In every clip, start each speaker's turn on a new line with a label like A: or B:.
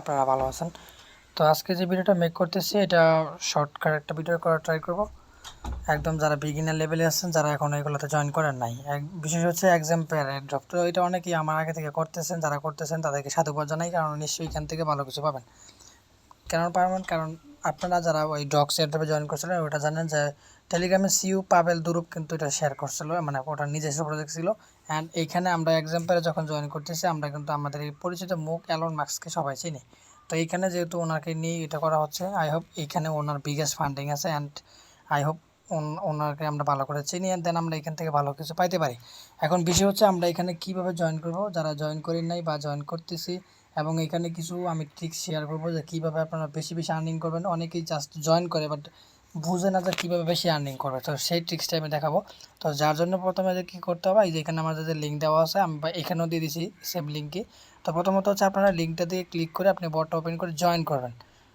A: আপনারা ভালো আছেন। তো আজকে যে ভিডিওটা মেক করতেছি, এটা শর্টকাট একটা ভিডিও করার ট্রাই করব। একদম যারা বিগিনার লেভেলে আছেন, যারা এখন এগুলোতে জয়েন করেন নাই, এক বিশেষ হচ্ছে এক্সাম পেয়ার ড্রপ তো এটা অনেকেই আমার আগে থেকে করতেছেন, যারা করতেছেন, তাদেরকে সাধুবাদ জানাই, কারণ নিশ্চয়ই এখান থেকে ভালো কিছু পাবেন। কেন পাবেন কারণ আপনারা যারা ওই ডক্স এয়ারড্রপে জয়েন করছিলেন, ওটা জানেন যে টেলিগ্রামে সিইউ পাবেল দুরুপ কিন্তু এটা শেয়ার করছিল মানে ওটা নিজস্ব প্রজেক্ট ছিল। অ্যান্ড এইখানে আমরা এক্সাম পেয়ারে যখন জয়েন করতেছি, আমরা কিন্তু আমাদের এই পরিচিত মুখ অ্যালন মার্কসকে সবাই চিনি। তো এইখানে যেহেতু ওনাকে নিয়ে এটা করা হচ্ছে আই হোপ এইখানে ওনার বিগেস্ট ফান্ডিং আছে অ্যান্ড আই হোপ ওনাকে আমরা ভালো করে চিনি অ্যান্ড দেন আমরা এখান থেকে ভালো কিছু পাইতে পারি। এখন বিষয় হচ্ছে আমরা এখানে কীভাবে জয়েন করব, যারা জয়েন করি নাই বা জয়েন করতেছি, এবং এখানে কিছু আমি ট্রিক্স শেয়ার করব যে কীভাবে আপনারা বেশি বেশি আর্নিং করবেন। অনেকেই জাস্ট জয়েন করে বাট বুঝে না যে কীভাবে বেশি আর্নিং করবে। তো সেই ট্রিক্সটা আমি দেখাবো। তো যার জন্য প্রথমে যে কী করতে হবে যে এখানে আমাদের যে লিঙ্ক দেওয়া আছে, আমি এখানেও দিয়ে দিছি সেম লিঙ্কে তো প্রথমত হচ্ছে আপনারা লিঙ্কটা দিয়ে ক্লিক করে আপনি বটটা ওপেন করে জয়েন করবেন।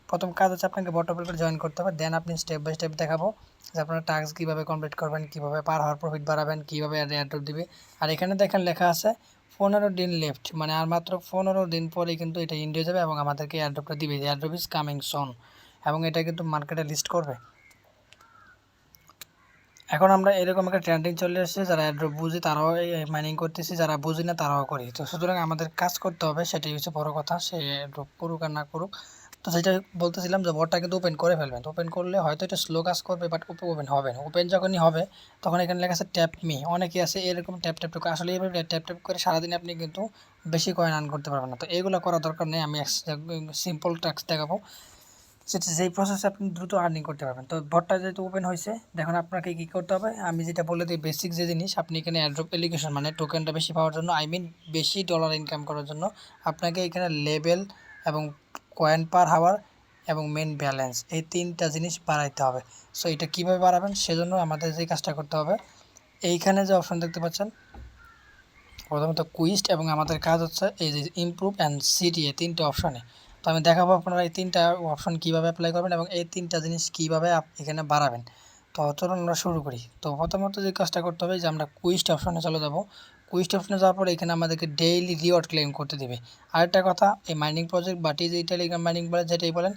A: প্রথম কাজ হচ্ছে আপনাকে বট ওপেন করে জয়েন করতে হবে দেন আপনি স্টেপ বাই স্টেপ দেখাবো যে আপনার টাস্ক কীভাবে কমপ্লিট করবেন, কীভাবে পার হওয়ার প্রফিট বাড়াবেন, কীভাবে অ্যাড্রপ দিবে। আর এখানে দেখেন লেখা আছে, পনেরো দিন লেফট মানে আর মাত্র পনেরো দিন পরে কিন্তু এটা ইন্ডিয়া যাবে এবং আমাদেরকে এয়ারড্রপটা দিবে। এয়ারড্রপ ইজ কামিং সন এবং এটা কিন্তু মার্কেটে লিস্ট করবে। এখন আমরা এরকম একটা ট্রেন্ডিং চলে এসেছে, যারা অ্যাড্রপ বুঝি তারাও মাইনিং করতেছি, যারা বুঝি না তারাও করি। তো সুতরাং আমাদের কাজ করতে হবে, সেটাই হচ্ছে বড় কথা, সে অ্যাড্রপ করুক আর না করুক। তো সেটা বলতেছিলাম যে বটটা কিন্তু ওপেন করে ফেলবেন। ওপেন করলে হয়তো এটা স্লো কাজ করবে বাট ওপেন হবে না। ওপেন যখনই হবে, তখন এখানে লেখা আছে ট্যাপ মি অনেকে আছে এরকম ট্যাপ ট্যাপ ট্যাপ আসলে এইভাবে ট্যাপ ট্যাপ করে সারাদিন আপনি কিন্তু বেশি কয়েন আর্ন করতে পারবেন না। তো এগুলো করার দরকার নেই, আমি সিম্পল টাস্ক দেখাবো। সেটা যেই প্রসেসে আপনি দ্রুত আর্নিং করতে পারবেন। তো বটটা যেহেতু ওপেন হয়েছে, দেখুন আপনাকে কী করতে হবে? আমি যেটা বলে দিই বেসিক যে জিনিস, আপনি এখানে অ্যাড্রপ এলিগেশন মানে টোকেনটা বেশি পাওয়ার জন্য আই মিন বেশি ডলার ইনকাম করার জন্য, আপনাকে এখানে লেভেল এবং কয়েন পার হাওয়ার এবং মেন ব্যালেন্স এই তিনটা জিনিস বাড়াইতে হবে। সো এটা কীভাবে বাড়াবেন? সেজন্য আমাদের যে কাজটা করতে হবে, এইখানে যে অপশন দেখতে পাচ্ছেন, প্রথমত কুইস্ট এবং আমাদের কাজ হচ্ছে এই যে ইমপ্রুভ অ্যান্ড সিটিএ তিনটে অপশনে তো আমি দেখাবো আপনারা এই তিনটা অপশন কীভাবে অ্যাপ্লাই করবেন এবং এই তিনটা জিনিস কীভাবে এখানে বাড়াবেন। তো চলুন আমরা শুরু করি। তো প্রথমত যে কাজটা করতে হবে যে আমরা কুইস্ট অপশনে চলে যাব। কুইস্ট অপশনে যাওয়ার পরে এখানে আমাদেরকে ডেইলি রিওয়ার্ড ক্লেম করতে দেবে। আরেকটা কথা, এই মাইনিং প্রজেক্ট বা টিজি টেলিগ্রাম মাইনিং বলে যেটাই বলেন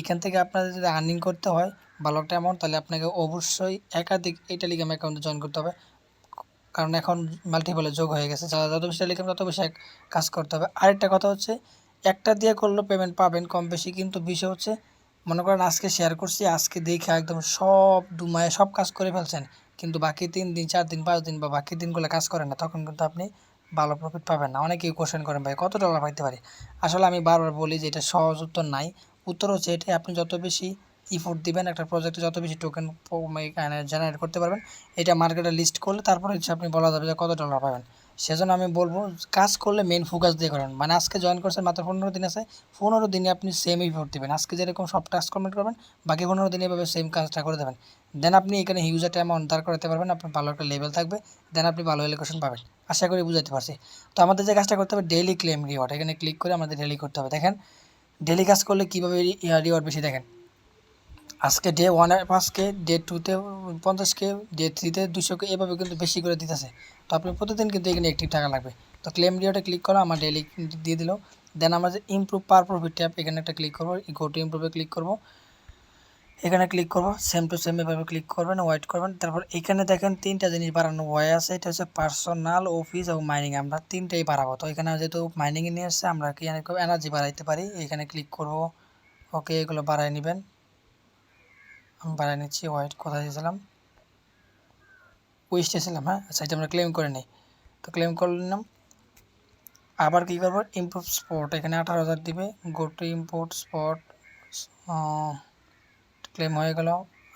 A: এখান থেকে আপনাদের যদি আর্নিং করতে হয় ভালো একটা অ্যামাউন্ট তাহলে আপনাকে অবশ্যই একাধিক এই টেলিগ্রাম অ্যাকাউন্টে জয়েন করতে হবে। কারণ এখন মাল্টিপলে যোগ হয়ে গেছে। যারা যত বেশি টেলিগ্রাম তত বেশি কাজ করতে হবে। আরেকটা কথা হচ্ছে একটা দিয়ে করলেও পেমেন্ট পাবেন কম বেশি, কিন্তু বিষয় হচ্ছে, মনে করেন আজকে শেয়ার করছি, আজকে দেখে একদম সব দুমায় সব কাজ করে ফেলছেন, কিন্তু বাকি তিন দিন, চার দিন, পাঁচ দিন বা বাকি দিনগুলো কাজ করেন না, তখন কিন্তু আপনি ভালো প্রফিট পাবেন না। অনেকেই কোশ্চেন করেন, ভাই, কত ডলার পাইতে পারি? আসলে আমি বারবার বলি যে এটা সহজ উত্তর নাই। উত্তর হচ্ছে এটাই, আপনি যত বেশি ইফোর্ট দিবেন, একটা প্রজেক্টে যত বেশি টোকেন জেনারেট করতে পারবেন, এটা মার্কেটে লিস্ট করলে তারপরে হচ্ছে আপনি বলা যাবে যে কত ডলার পাবেন। সেজন্য আমি বলব, কাজ করলে মেন ফোকাস দিয়ে করেন। মানে আজকে জয়েন করছেন মাত্র পনেরো দিন আছে, পনেরো দিনে আপনি সেম ইফোর্ট দেবেন। আজকে যেরকম সব টাস্ক কমপ্লিট করবেন, বাকি পনেরো দিনে এভাবে সেম কাজটা করে দেবেন। দেন আপনি এখানে হিউজ একটা অ্যামাউন্ট দাঁড় করাতে পারবেন, আপনার ভালো একটা লেভেল থাকবে দেন আপনি ভালো এলিকেশন পাবেন। আশা করি বুঝাতে পারছি। তো আমাদের যে কাজটা করতে হবে ডেইলি ক্লেম রিওয়ার্ড এখানে ক্লিক করে আমাদের ডেলি করতে হবে। দেখেন ডেলি কাজ করলে কীভাবে রিওয়ার্ড বেশি দেখেন। আজকে ডে ওয়ানে পাঁচকে ডে টুতে পঞ্চাশকে ডে থ্রিতে দুশোকে এভাবে কিন্তু বেশি করে দিতেছে। তো আপনি প্রতিদিন কিন্তু এখানে একটি টাকা লাগবে। তো ক্লেম রিওয়ার্ডে ক্লিক করো, আমার ডেলি দিয়ে দিল। দেন আমরা যে ইমপ্রুভ পার প্রফিট ট্যাপ এখানে একটা ক্লিক করব। গো টু ইমপ্রুভে ক্লিক করব। এখানে ক্লিক করব সেম টু সেম এভাবে ক্লিক করবেন ওয়েট করবেন। তারপর এখানে দেখেন তিনটা জিনিস বাড়ানো ওয়ে আছে। এটা হচ্ছে পার্সোনাল অফিস এবং মাইনিং আমরা তিনটাই বাড়াবো। তো এখানে যেহেতু মাইনিংয়ে নিয়ে আসছে আমরা কি এনার্জি বাড়াইতে পারি? এখানে ক্লিক করব। ওকে এগুলো বাড়াই নেবেন। আমি বাড়াই নিচ্ছি ওয়েট কোথায় দিয়েছিলাম? উইস্টে ছিলাম হ্যাঁ? আচ্ছা এটা আমরা ক্লেম করে নিই। তো ক্লেম করে নিলাম। আবার কী করব? ইম্পোর্ট স্পট এখানে আঠারো হাজার দিবে। Go to import spot claim হয়ে গেল।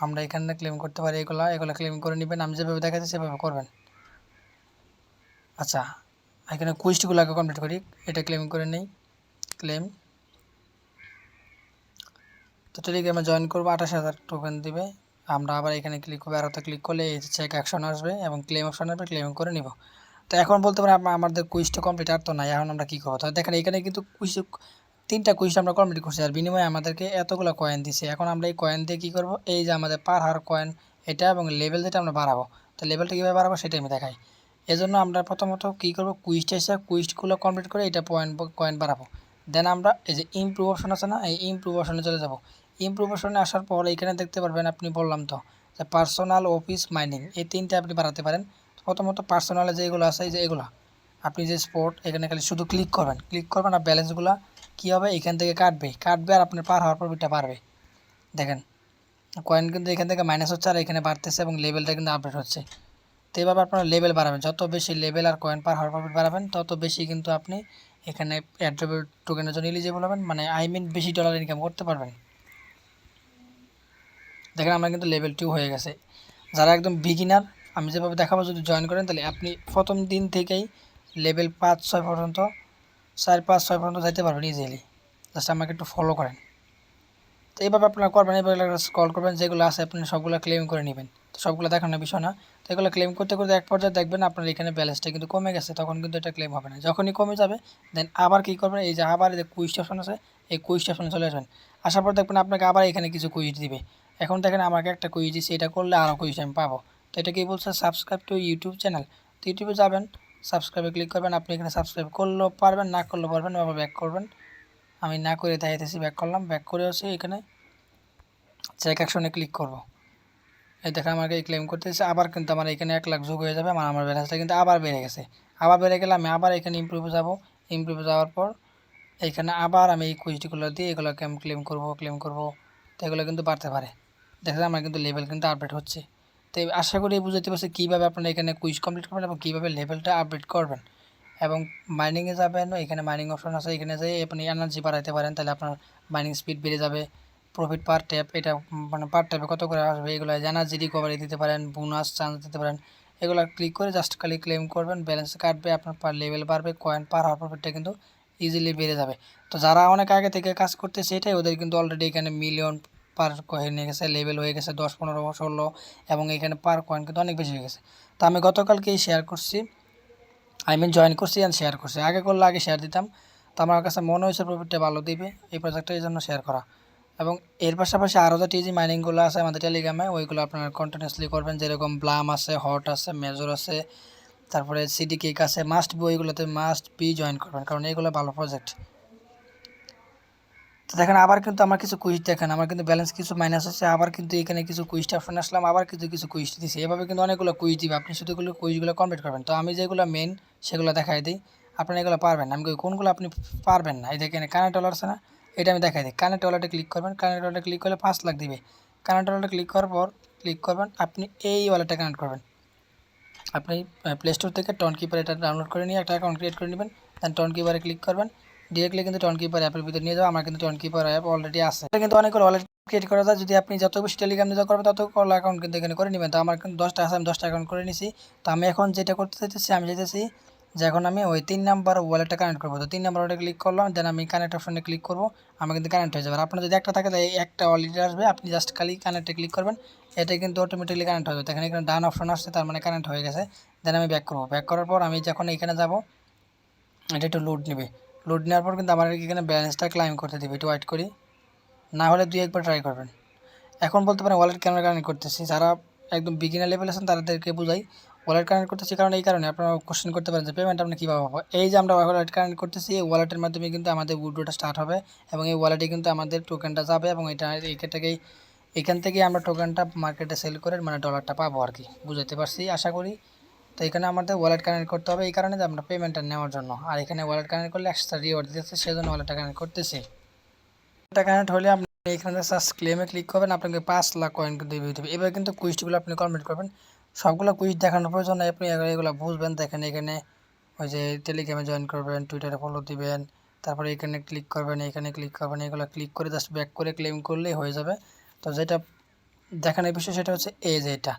A: আমরা এখানে ক্লেম করতে পারি এগুলো। এগুলো ক্লেম করে নেবেন। আমি যেভাবে দেখাচ্ছি, সেভাবে করবেন। আচ্ছা এখানে কুইস্টগুলোকে কমপ্লিট করি। এটা ক্লেম করে নেই। ক্লেম তো টেলিগ্রামে জয়েন করব। আঠাশ হাজার টোকেন দিবে। আমরা আবার এখানে ক্লিক করব আরোতে ক্লিক করলে এই চেক অ্যাকশন আসবে এবং ক্লেম অপশন আসবে ক্লেম করে নিব। তো এখন বলতে পারি আমাদের কুইজটা কমপ্লিট আর তো নাই, এখন আমরা কী করব? তো দেখেন এখানে কিন্তু কুইজ তিনটা কুইজ আমরা কমপ্লিট করছি, আর বিনিময়ে আমাদেরকে এতগুলো কয়েন দিছে। এখন আমরা এই কয়েন দিয়ে কী করব? এই যে আমাদের পার হার কয়েন এটা এবং লেভেল যেটা আমরা বাড়াবো। তো লেভেলটা কীভাবে বাড়াবো সেটা আমি দেখাই। এজন্য আমরা প্রথমত কী করব? কুইজটা এসে কুইজগুলো কমপ্লিট করে এটা পয়েন্ট কয়েন বাড়াবো। দেন আমরা এই যে ইমপ্রুভ অপশন আছে না, এই ইমপ্রুভ অপশনে চলে যাব। ইমপ্রুভ অপশনে আসার পর এখানে দেখতে পারবেন আপনি বললাম তো, যে পার্সোনাল অফিস মাইনিং এই তিনটে আপনি বাড়াতে পারেন। প্রথমত পার্সোনালে যেগুলো আছে, এই যে এগুলো। আপনি যে স্পোর্ট এখানে খালি শুধু ক্লিক করবেন। ক্লিক করবেন আর ব্যালেন্সগুলো কী হবে? এখান থেকে কাটবে। কাটবে আর আপনার পার হওয়ার প্রফিটটা বাড়বে। দেখেন কয়েন কিন্তু এখান থেকে মাইনাস হচ্ছে আর এখানে বাড়তেছে এবং লেভেলটা কিন্তু আপডেট হচ্ছে। তো এভাবে আপনারা লেভেল বাড়াবেন। যত বেশি লেভেল আর কয়েন পার হওয়ার প্রফিট বাড়াবেন, তত বেশি কিন্তু আপনি এখানে অ্যাড্রোবেল টোকেনের জন্য এলিজিবল হবেন। মানে আই মিন বেশি ডলার ইনকাম করতে পারবেন। দেখেন আমার কিন্তু লেভেল টু হয়ে গেছে। যারা একদম বিগিনার আমি যেভাবে দেখাবো যদি জয়েন করেন, তাহলে আপনি প্রথম দিন থেকেই লেভেল পাঁচ, ছয় পর্যন্ত, চার, পাঁচ, ছয় পর্যন্ত যাইতে পারবেন ইজিলি জাস্ট আমাকে একটু ফলো করেন। তো এইভাবে আপনারা করবেন, এইভাবে কল করবেন, যেগুলো আছে আপনি সবগুলো ক্লেম করে নেবেন। তো সবগুলো দেখানোর বিষয় না। তো এগুলো ক্লেম করতে করতে এক পর্যায়ে দেখবেন আপনার এখানে ব্যালেন্সটা কিন্তু কমে গেছে, তখন কিন্তু এটা ক্লেম হবে না। যখনই কমে যাবে দেন আবার কী করবেন, এই যে আবার যে কুইজ অপশন আছে, এই কুইজ অপশনে চলে আসবেন। আসার পর দেখবেন আপনাকে আবার এখানে কিছু কুইজ দিবে। এখন দেখেন আমাকে একটা কুইজ দিচ্ছে এটা করলে আরও কুইজ আমি পাবো। তো এটা কি বলছে? সাবস্ক্রাইব টু ইউটিউব চ্যানেল তো ইউটিউবে যাবেন সাবস্ক্রাইবে ক্লিক করবেন। আপনি এখানে সাবস্ক্রাইব করলেও পারবেন, না করলেও পারবেন আবার ব্যাক করবেন। আমি না করে দেখাইতেছি ব্যাক করলাম। ব্যাক করে হচ্ছে এখানে চেক অ্যাকশনে ক্লিক করব। এই দেখা আমাকে এই ক্লেম করতেছে। আবার কিন্তু আমার এখানে এক লাখ যোগ হয়ে যাবে, আমার আমার ব্যালেন্সটা কিন্তু আবার বেড়ে গেছে। আবার বেড়ে গেলে আমি আবার এখানে ইমপ্রুভে যাব। ইমপ্রুভে যাওয়ার পর এইখানে আবার আমি এই কুইজটিগুলো দিয়ে এগুলোকে আমি ক্লেম করব ক্লেম করব। তো এগুলো কিন্তু বাড়তে পারে। দেখা যায় আমার কিন্তু লেভেল কিন্তু আপডেট হচ্ছে। তো আশা করি বুঝতে পারছি কীভাবে আপনারা এখানে কুইজ কমপ্লিট করবেন এবং কীভাবে লেভেলটা আপডেট করবেন। এবং মাইনিংয়ে যাবেন, এখানে মাইনিং অপশন আছে, এখানে যেয়ে আপনি এনার্জি বাড়াইতে পারেন, তাহলে আপনার মাইনিং স্পিড বেড়ে যাবে প্রফিট পার ট্যাপ এটা মানে পার ট্যাপে কত করে আসবে, এগুলো এনার্জি রিকভারি দিতে পারেন বোনাস চান্স দিতে পারেন, এগুলো ক্লিক করে জাস্ট খালি ক্লেম করবেন ব্যালেন্স কাটবে, আপনার পার লেভেল বাড়বে কয়েন পার হওয়ার প্রফিটটা কিন্তু ইজিলি বেড়ে যাবে। তো যারা অনেক আগে থেকে কাজ করতে সেটাই ওদের কিন্তু অলরেডি এখানে মিলিয়ন পার কয়েন হয়ে গেছে লেভেল হয়ে গেছে দশ, পনেরো, ষোলো এবং এখানে পার কয়েন কিন্তু অনেক বেশি হয়ে গেছে। তো আমি গতকালকেই শেয়ার করছি আই মিন জয়েন করছি অ্যান্ড শেয়ার করছি। আগে করলে আগে শেয়ার দিতাম। তো আমার কাছে মনে হয়েছে প্রফিটটা ভালো দিবে এই প্রজেক্টটা এই জন্য শেয়ার করা। এবং এর পাশাপাশি আরও যে টিজি মাইনিংগুলো আছে আমাদের টেলিগ্রামে ওইগুলো আপনারা কন্টিনিউসলি করবেন। যেরকম ব্লাম আছে হট আছে মেজর আছে, তারপরে সিডি কেক আছে মাস্ট বি ওইগুলোতে মাস্ট বি জয়েন করবেন। কারণ এইগুলো ভালো প্রজেক্ট তো দেখেন আবার কিন্তু আমার কিছু কুইজ দেখেন, আমার কিন্তু ব্যালেন্স কিছু মাইনাস হচ্ছে আবার কিন্তু এখানে কিছু কুইজটা অপশন আসলাম, আবার কিছু কিছু কুইজ দিচ্ছে এভাবে কিন্তু অনেকগুলো কুইজ দিবে, আপনি শুধুগুলো কুইজগুলো কমপ্লিট করবেন। তো আমি যেগুলো মেন সেগুলো দেখাই দিই আপনি এগুলো পারবেন না। আমি কোনগুলো আপনি পারবেন না? এই দেখেন কানেক্ট ডলার আছে না? এটা আমি দেখাই দিই। কানেক্ট ওয়ালেটে ক্লিক করবেন কানেক্ট ওয়ালেটে ক্লিক করলে পাঁচ লাখ দিবে। কানেক্ট ওয়ালেটে ক্লিক করার পর ক্লিক করবেন, আপনি এই ওয়ালেটে কানেক্ট করবেন। আপনি প্লে স্টোর থেকে টন কিপার এটা ডাউনলোড করে নিয়ে একটা অ্যাকাউন্ট ক্রিয়েট করে নেবেন দেন টন কিপারে ক্লিক করবেন ডিরেক্টলি কিন্তু টন কিপার অ্যাপের ভিতরে নিয়ে যাব আমার কিন্তু টন কিপার অ্যাপ অলরেডি আছে কিন্তু অনেকগুলো ওয়ালেট ক্রিয়েট করা যায়, যদি আপনি যত বেশি টেলিগ্রাম নিতে করবেন, তত কল অ্যাকাউন্ট কিন্তু এখানে করে নেবেন। তো আমার কিন্তু দশটা আছে, আমি দশটা অ্যাকাউন্ট করে নিছি। তো আমি এখন যেটা করতে চাইতেছি, আমি যেতেছি যে এখন আমি ওই তিন নাম্বার ওয়ালেটটা কানেক্ট করব। তো তিন নাম্বার ওয়ালেটে ক্লিক করলাম দেন আমি কানেক্ট অপশনে ক্লিক করব, আমার কিন্তু কানেক্ট হয়ে যাবে। আপনার যদি একটা থাকে তাই একটা ওয়ালেট আসবে, আপনি জাস্ট খালি কানেক্টে ক্লিক করবেন এটা কিন্তু অটোমেটিকলি কানেক্ট হয়ে যাবে। এখানে এখানে ডান অপশন আসছে, তার মানে কানেক্ট হয়ে গেছে। দেন আমি ব্যাক করব। ব্যাক করার পর আমি যখন এখানে যাব, এটা একটু লোড নেবে। লোড নেওয়ার পর কিন্তু আমার এখানে ব্যালেন্সটা ক্লাইম করতে দেবে, একটু ওয়েট করি। না হলে দুই একবার ট্রাই করবেন। এখন বলতে পারেন ওয়ালেট কেন কানেক্ট করতেছি? যারা একদম বিগিনার লেভেল আছেন, তাদেরকে বুঝাই। ওয়ালেট কানেক্ট করতেছি কারণ এই কারণে আপনারা কোশ্চেন করতে পারেন যে পেমেন্ট আপনি কীভাবে পাবো? এই যে আমরা ওয়ালেট কানেক্ট করতেছি, এই ওয়ালেটের মাধ্যমে কিন্তু আমাদের উইড্রোটা স্টার্ট হবে এবং এই ওয়ালেটে কিন্তু আমাদের টোকেনটা যাবে এবং এটা এইখান থেকেই এখান থেকেই আমরা টোকেনটা মার্কেটে সেল করে মানে ডলারটা পাবো আর কি। বুঝাতে পারছি, আশা করি? তো এখানে আমাদের ওয়ালেট কানেক্ট করতে হবে। এই কারণে যে আমরা পেমেন্টটা নেওয়ার জন্য। আর এখানে ওয়ালেট কানেক্ট করলে এক্সট্রা রিওয়ার্ড দিতেছে, সেজন্য ওয়ালেটটা কানেক্ট করতেছি। ওয়ালেটটা কানেক্ট হলে আপনি এখানে সার্চ ক্লেমে ক্লিক করবেন, আপনাকে পাঁচ লাখ কয়েন দিয়ে দেবে এবার কিন্তু কুইজগুলো আপনি কমপ্লিট করবেন। সবগুলো কুইজ দেখানোর প্রয়োজন আপনি এগুলো বুঝবেন। দেখেন এখানে ওই যে টেলিগ্রামে জয়েন করবেন টুইটারে ফলো দিবেন, তারপরে এখানে ক্লিক করবেন, এখানে ক্লিক করবেন, এগুলো ক্লিক করে জাস্ট ব্যাক করে ক্লেম করলেই হয়ে যাবে। তো যেটা দেখানোর বিষয় সেটা হচ্ছে যে এটা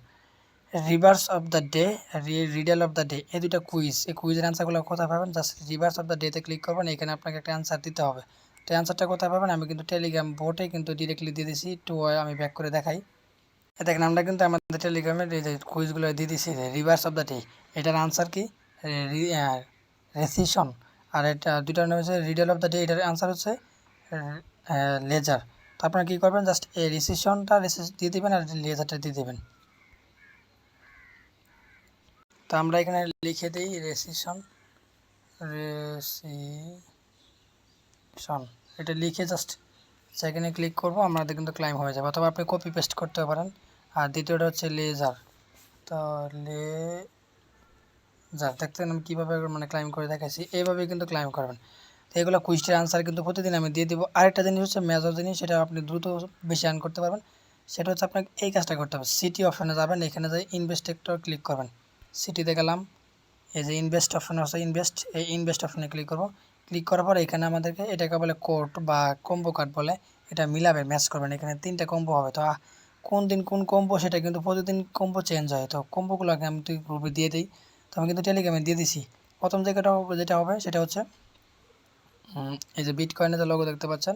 A: reverse of the day riddle of the day এই দুটা কুইজ এই কুইজের অ্যান্সারগুলো কোথায় পাবেন? জাস্ট রিভার্স অফ দ্য ডেতে ক্লিক করবেন, এখানে আপনাকে একটা অ্যান্সার দিতে হবে। তো অ্যান্সারটা কোথায় পাবেন? আমি কিন্তু টেলিগ্রাম বোটে কিন্তু ডিরেক্টলি দিয়ে দিছি টু আমি ব্যাক করে দেখাই। দেখেন, আমরা কিন্তু আমাদের টেলিগ্রামের কুইজগুলো দিয়ে দিছি রিভার্স অফ দ্য ডে এটার আনসার কি? রেসিশন আর এটা দুইটার নাম হচ্ছে রিডেল অফ দ্য ডে এটার আনসার হচ্ছে লেজার। তো আপনারা কী করবেন? জাস্ট এই রিসিশনটা রেসিস দিয়ে দেবেন, আর লেজারটা দিয়ে দেবেন। তো আমরা এখানে লিখে দিই রেসিশন রেসি শন এটা লিখে জাস্ট সেখানে ক্লিক করব, আমাদের কিন্তু ক্লাইম হয়ে যাবে। অথবা আপনি কপি পেস্ট করতে পারেন। আর দ্বিতীয়টা হচ্ছে লেজার তো লে যার দেখতেন আমি কীভাবে মানে ক্লাইম করে দেখাচ্ছি। এইভাবে কিন্তু ক্লাইম করবেন। তো এগুলো কুইস্টের আনসার কিন্তু প্রতিদিন আমি দিয়ে দেবো। আরেকটা জিনিস হচ্ছে মেজর জিনিস, সেটা আপনি দ্রুত বেশি আর্ন করতে পারবেন। সেটা হচ্ছে আপনাকে এই কাজটা করতে হবে। সিটি অপশানে যাবেন, এখানে যাই ইনভেস্ট একটা ক্লিক করবেন। সিটিতে গেলাম। এই যে ইনভেস্ট অপশান আছে ইনভেস্ট এই ইনভেস্ট অপশানে ক্লিক করব। ক্লিক করার পর এখানে আমাদেরকে এটাকে বলে কোড বা কম্বো কার্ড বলে, এটা মিলাবে ম্যাচ করবেন এখানে তিনটা কম্বো হবে। তো কোন দিন কোন কম্বো সেটা কিন্তু প্রতিদিন কম্বো চেঞ্জ হয়। তো কম্বোগুলোকে আমি তুই গ্রুপে দিয়ে দিই। তো, আমি কিন্তু টেলিগ্রামে দিয়ে দিছি। প্রথম জায়গাটা যেটা হবে, সেটা হচ্ছে এই যে বিট কয়েনের যে লোগো দেখতে পাচ্ছেন,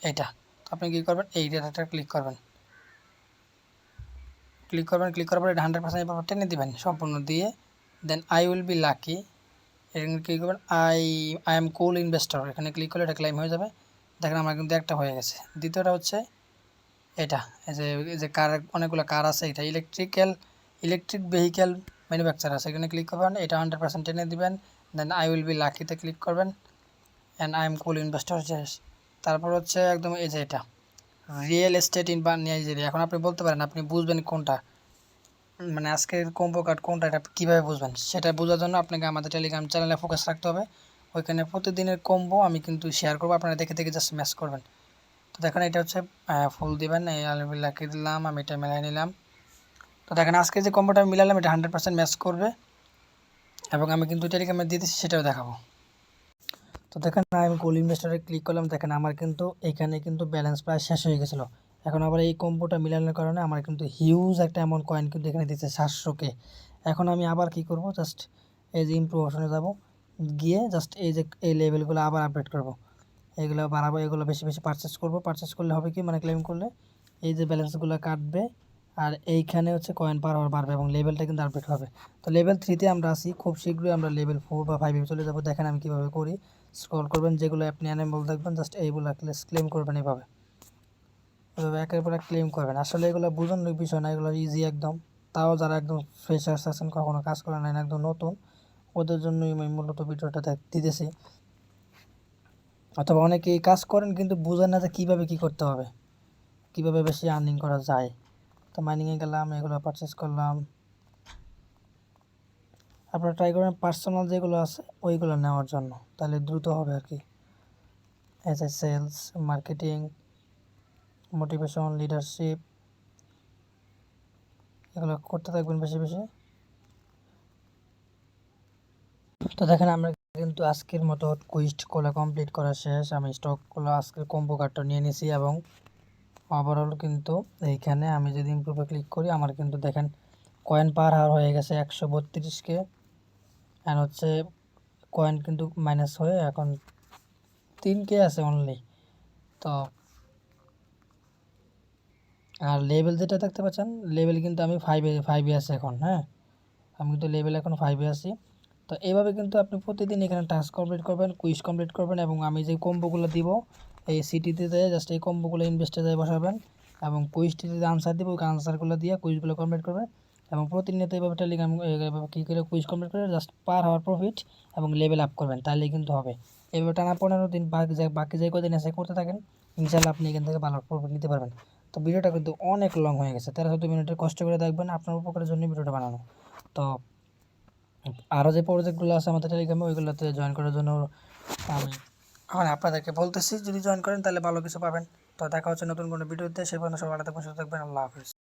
A: এইটা। তো, আপনি কী করবেন? এই ডেটাটা ক্লিক করবেন। ক্লিক করবেন ক্লিক করার পর এটা হান্ড্রেড পার্সেন্ট এভাবে টেনে দিবেন, সম্পূর্ণ দিয়ে। Then I will be lucky এখানে ক্লিক করবেন I I am cool investor এখানে ক্লিক করলে এটা ক্লাইম হয়ে যাবে। দেখেন আমার কিন্তু একটা হয়ে গেছে। দ্বিতীয়টা হচ্ছে এটা। এই যে যে কার অনেকগুলো কার আছে, এটা ইলেকট্রিক্যাল ইলেকট্রিক ভেহিক্যাল ম্যানুফ্যাকচার আছে। এখানে ক্লিক করবেন, এটা হান্ড্রেড পার্সেন্ট টেনে দিবেন। দেন আই উইল বি লাকিতে ক্লিক করবেন। And I am cool investor তারপর হচ্ছে একদম এই যে এটা। রিয়েল এস্টেট ইন বা নাইজেরিয়া এখন আপনি বলতে পারেন, আপনি বুঝবেন কোনটা। মানে আজকের কম্বো কার্ড কোনটা, এটা কীভাবে বুঝবেন? সেটা বোঝার জন্য আপনাকে আমাদের টেলিগ্রাম চ্যানেলে ফোকাস রাখতে হবে। ওইখানে প্রতিদিনের কম্বো আমি কিন্তু শেয়ার করব। আপনারা দেখে দেখে জাস্ট ম্যাচ করবেন। তো দেখেন, এটা হচ্ছে ফুল দিবেন। এই আলবিল্লাকে দিলাম, আমি এটা মেলাই নিলাম। তো দেখেন, আজকে যে কম্বোটা আমি মিলালাম, এটা হান্ড্রেড পার্সেন্ট ম্যাচ করবে। এবং আমি কিন্তু টেলিগ্রামে দিয়ে দিচ্ছি সেটাও দেখাবো। তো দেখেন আমি গোল ইনভেস্টারে ক্লিক করলাম, দেখেন আমার কিন্তু এখানে কিন্তু ব্যালেন্স প্রায় শেষ হয়ে গেছিল। এখন আবার এই কম্বোটা মিলানোর কারণে আমার কিন্তু হিউজ একটা অ্যামাউন্ট কয়েন কিন্তু এখানে দিচ্ছে সাতশোকে। এখন আমি আবার কি করব জাস্ট এই যে ইমপ্রুভ অপশনে যাব, গিয়ে জাস্ট এই যে এই লেভেলগুলো আবার আপডেট করব। এগুলো বাড়াবো, এগুলো বেশি বেশি পারচেস করব। পারচেস করলে হবে কি মানে ক্লেম করলে এই যে ব্যালেন্সগুলো কাটবে, আর এইখানে হচ্ছে কয়েন পার হওয়ার বাড়বে এবং লেভেলটা কিন্তু আপডেট হবে। তো লেভেল থ্রিতে আমরা আসি খুব শীঘ্রই আমরা লেভেল ফোর বা ফাইভে চলে যাব। দেখেন আমি কীভাবে করি। স্ক্রল করবেন, যেগুলো আপনি অ্যানেবল দেখবেন জাস্ট এইগুলো ক্লেম করবেন এইভাবে এভাবে একের পর এক ক্লেম করবেন। আসলে এগুলো বোঝানোর বিষয় না এগুলো ইজি একদম। তাও যারা একদম ফ্রেশার্স আছেন, কখনো কাজ করে নাই, একদম নতুন, ওদের জন্যই আমি মূলত ভিডিওটা দিতেছি। অথবা অনেকেই কাজ করেন, কিন্তু বুঝেন না যে কীভাবে কী করতে হবে, কীভাবে বেশি আর্নিং করা যায়। তো মাইনিংয়ে গেলাম, এগুলো পারচেস করলাম। আপনারা ট্রাই করেন পার্সোনাল যেগুলো আছে, ওইগুলো নেওয়ার জন্য। তাহলে দ্রুত হবে আর কি। S S sales marketing motivation leadership এগুলো করতে থাকবেন বেশি বেশি। তো দেখেন, আমরা কিন্তু আজকের মতো কুইস্ট কোলা কমপ্লিট করা শেষ। আমি স্টকগুলো আজকের কম্বো কার্ডটা নিয়ে নিয়েছি এবং ওভারঅল কিন্তু এইখানে আমি যদি ইম্প্রুভে ক্লিক করি, আমার কিন্তু দেখেন কয়েন পার হার হয়ে গেছে একশো বত্রিশকে অ্যান্ড হচ্ছে কয়েন কিন্তু মাইনাস হয়ে এখন তিন কে আছে অনলি তো আর লেভেল যেটা দেখতে পাচ্ছেন লেভেল কিন্তু আমি ফাইভে ফাইভে আছি এখন হ্যাঁ? আমি কিন্তু লেভেল এখন ফাইভে আছি। তো এইভাবে কিন্তু আপনি প্রতিদিন এখানে টাস্ক কমপ্লিট করবেন কুইজ কমপ্লিট করবেন এবং আমি যে কম্বোগুলো দিব, এই সিটিতে যেয়ে জাস্ট এই কম্বোগুলো ইনভেস্টে যায় বসাবেন এবং কুইজটিতে আনসার দিব আনসারগুলো দিয়ে কুইজগুলো কমপ্লিট করবেন। এবং প্রতিনিয়ত এইভাবে টেলিগ্রাম এইভাবে কী করে কুইজ কমপ্লিট করে জাস্ট পার হওয়ার প্রফিট এবং লেভেল আপ করবেন, তাহলেই কিন্তু হবে। এইভাবে টানা পনেরো দিন বাকি যে বাকি যে কদিন আছে করতে থাকেন ইনশাল্লাহ আপনি এখান থেকে ভালো প্রফিট নিতে পারবেন। তো ভিডিওটা কিন্তু অনেক লং হয়ে গেছে, তেরো চোদ্দ মিনিটের কষ্ট করে দেখবেন আপনার উপকারের জন্য ভিডিওটা বানানো। তো আরও যে প্রজেক্টগুলো আছে আমাদের টেলিগ্রামে ওইগুলোতে জয়েন করার জন্য আমি মানে আপনাদেরকে বলতেছি, যদি জয়েন করেন তাহলে ভালো কিছু পাবেন। তো দেখা হচ্ছে নতুন কোনো ভিডিওতে, সে পর্যন্ত সবাই আলাদা সুস্থ থাকবেন, আল্লাহ হাফিজ।